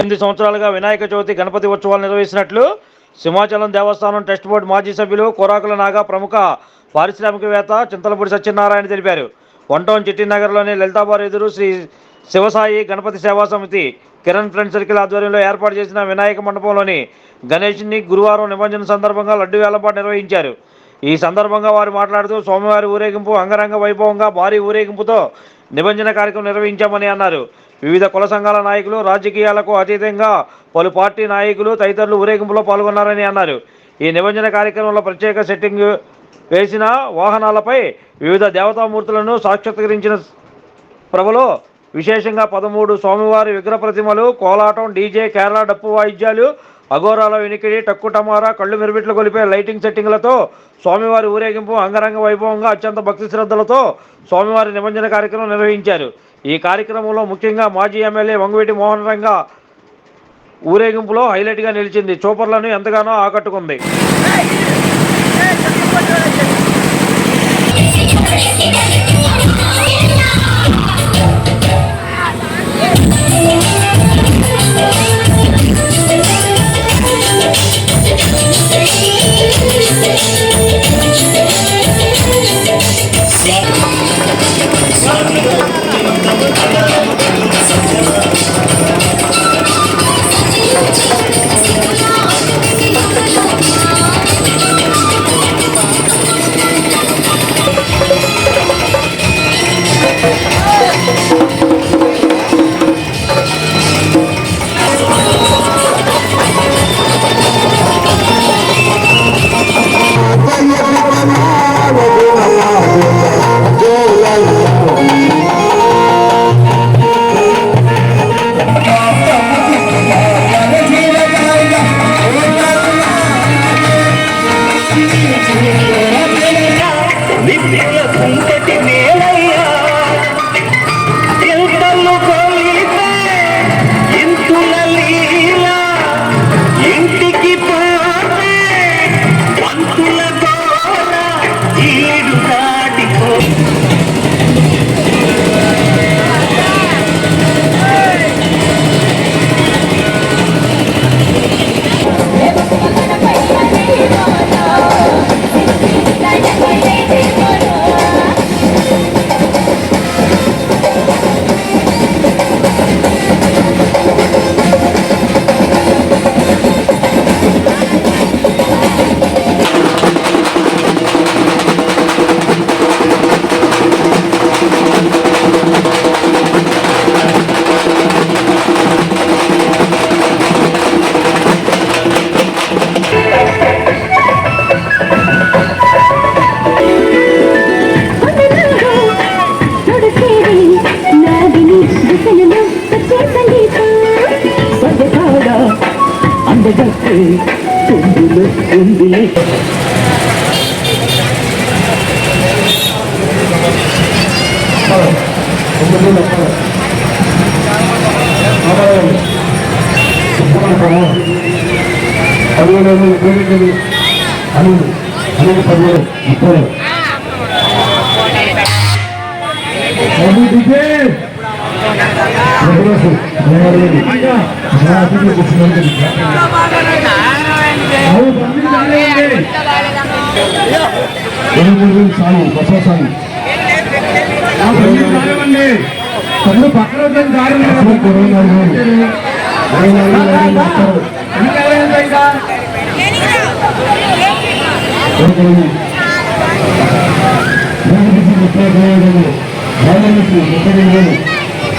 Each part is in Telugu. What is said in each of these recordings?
ఎనిమిది సంవత్సరాలుగా వినాయక చవితి గణపతి ఉత్సవాలు నిర్వహిస్తున్నట్లు సింహాచలం దేవస్థానం ట్రస్ట్ బోర్డు మాజీ సభ్యులు కోరాకుల నాగా ప్రముఖ పారిశ్రామికవేత్త చింతలపూడి సత్యనారాయణ తెలిపారు. వన్ టౌన్ చిట్టినగర్లోని లలితాబార్ ఎదురు శ్రీ శివసాయి గణపతి సేవా సమితి కిరణ్ ఫ్రెండ్ సర్కిల్ ఆధ్వర్యంలో ఏర్పాటు చేసిన వినాయక మండపంలోని గణేష్ని గురువారం నిమజ్జన సందర్భంగా లడ్డు వేలపాటు నిర్వహించారు. ఈ సందర్భంగా వారు మాట్లాడుతూ స్వామివారి ఊరేగింపు అంగరంగ వైభవంగా భారీ ఊరేగింపుతో నిబంధన కార్యక్రమం నిర్వహించామని అన్నారు. వివిధ కుల సంఘాల నాయకులు రాజకీయాలకు అతీతంగా పలు పార్టీ నాయకులు తదితరులు ఊరేగింపులో పాల్గొన్నారని అన్నారు. ఈ నిబంధన కార్యక్రమంలో ప్రత్యేక సెట్టింగ్ వేసిన వాహనాలపై వివిధ దేవతామూర్తులను సాక్షాత్కరించిన ప్రభలో విశేషంగా పదమూడు స్వామివారి విగ్రహ ప్రతిమలు కోలాటం డీజే కేరళ డప్పు వాయిద్యాలు అఘోరాల వెనికిడి టక్కు టమారా కళ్ళు మెరుమిట్లు కొలిపే లైటింగ్ సెట్టింగ్లతో స్వామివారి ఊరేగింపు అంగరంగ వైభవంగా అత్యంత భక్తి శ్రద్ధలతో స్వామివారి నిమజ్జన కార్యక్రమం నిర్వహించారు. ఈ కార్యక్రమంలో ముఖ్యంగా మాజీ ఎమ్మెల్యే వంగవేటి మోహన్ రంగ ఊరేగింపులో హైలైట్గా నిలిచింది. చూపర్లను ఎంతగానో ఆకట్టుకుంది. విద్య కుంటటి మేలయ్యా ఎంతలు కొలితే ఇంతుల లీల. ఇంటికి పోతే పంతుల గోడ ఈడు దాటిపో. செம்பகத்தை செந்திலே செந்திலே இப்போ ఉపయోగించదు అని అనేది పదివేలు పక్కన ముప్పై వేలు ముప్పై వేలు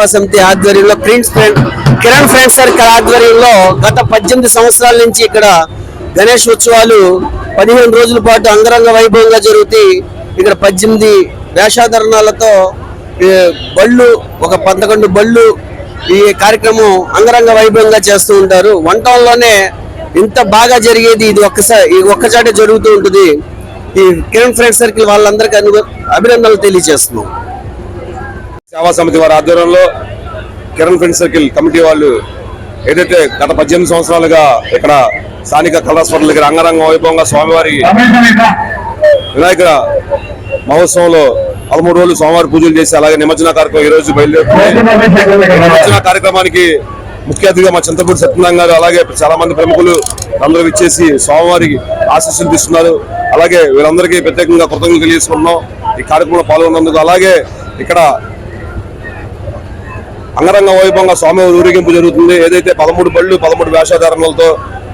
సేవా సమితి ఆధ్వర్యంలో prince friend Kiran friend circle ఆధ్వర్యంలో గత పద్దెనిమిది సంవత్సరాల నుంచి ఇక్కడ గణేష్ ఉత్సవాలు పదిహేను రోజుల పాటు అంగరంగ వైభవంగా జరుగుతాయి. ఇక్కడ పద్దెనిమిది వేషాధరణాలతో బళ్ళు ఒక పదకొండు బళ్ళు ఈ కార్యక్రమం అంగరంగ వైభవంగా చేస్తూ ఉంటారు. వన్ ఇంత బాగా జరిగేది ఇది ఒక్కసారి ఇది ఒక్కచాటే జరుగుతూ ఉంటుంది. ఈ కిరణ్ ఫ్రెండ్ సర్కిల్ వాళ్ళందరికీ అభినందనలు తెలియజేస్తున్నాం. సేవా సమితి వారి ఆధ్వర్యంలో కిరణ్ ఫ్రెండ్ సర్కిల్ కమిటీ వాళ్ళు ఏదైతే గత పద్దెనిమిది సంవత్సరాలుగా ఇక్కడ స్థానిక కళాస్వరుల దగ్గర అంగరంగ వైభవంగా స్వామివారి వినాయక మహోత్సవంలో పదమూడు రోజులు స్వామివారి పూజలు చేసి అలాగే నిమజ్జన కార్యక్రమం ఈ రోజు బయలుదేరుతుంది. నిమజ్జన కార్యక్రమానికి ముఖ్య అతిథిగా మా చింతపూడి సత్యనారాయణ గారు అలాగే చాలా మంది ప్రముఖులు అందరూ ఇచ్చేసి స్వామివారికి ఆశీస్సులు తీస్తున్నారు అలాగే వీరందరికీ ప్రత్యేకంగా కృతజ్ఞతలు తెలియజేసుకుంటున్నాం. ఈ కార్యక్రమంలో పాల్గొన్నందుకు అలాగే ఇక్కడ అంగరంగ వైభవంగా స్వామివారి ఊరేగింపు జరుగుతుంది. ఏదైతే పదమూడు బళ్ళు పదమూడు వేషధారణలతో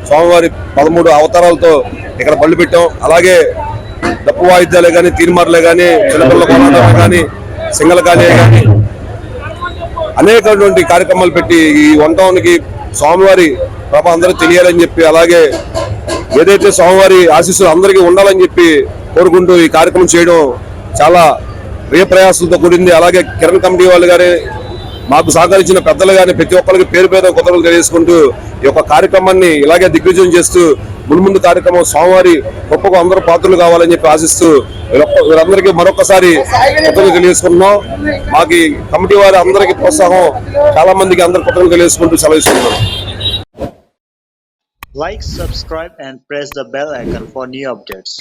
స్వామివారి పదమూడు అవతారాలతో ఇక్కడ బళ్ళు పెట్టాం. అలాగే డప్పు వాయిద్యాలే కానీ తీర్మార్లే కానీ చిన్నపిల్లల కోలాటాలే కానీ సింగల్ కానీ కానీ అనేకటువంటి కార్యక్రమాలు పెట్టి ఈ వంటవానికి స్వామివారి ప్రభ అందరూ తెలియాలని చెప్పి అలాగే ఏదైతే స్వామివారి ఆశీస్సులు అందరికీ ఉండాలని చెప్పి కోరుకుంటూ ఈ కార్యక్రమం చేయడం చాలా వ్యయ ప్రయాసంతో కూడింది. అలాగే కిరణ్ కమిటీ వాళ్ళు కానీ మాకు సహకరించిన పెద్దలు కానీ ప్రతి ఒక్కరికి పేరు పేద కొత్తలు తెలియజేసుకుంటూ ఈ యొక్క కార్యక్రమాన్ని ఇలాగే దిగ్విజయం చేస్తూ మున్ముందు కార్యక్రమం స్వామివారి గొప్పకు అందరూ పాత్రలు కావాలని చెప్పి ఆశిస్తూ వీరందరికీ మరొకసారి కొత్తలు తెలియజేసుకుంటున్నాం మాకు కమిటీ వారి అందరికీ ప్రోత్సాహం చాలా మందికి అందరు కొత్తలు తెలియజేసుకుంటూ సెలవిస్తున్నాం Like, subscribe and press the bell icon for new updates.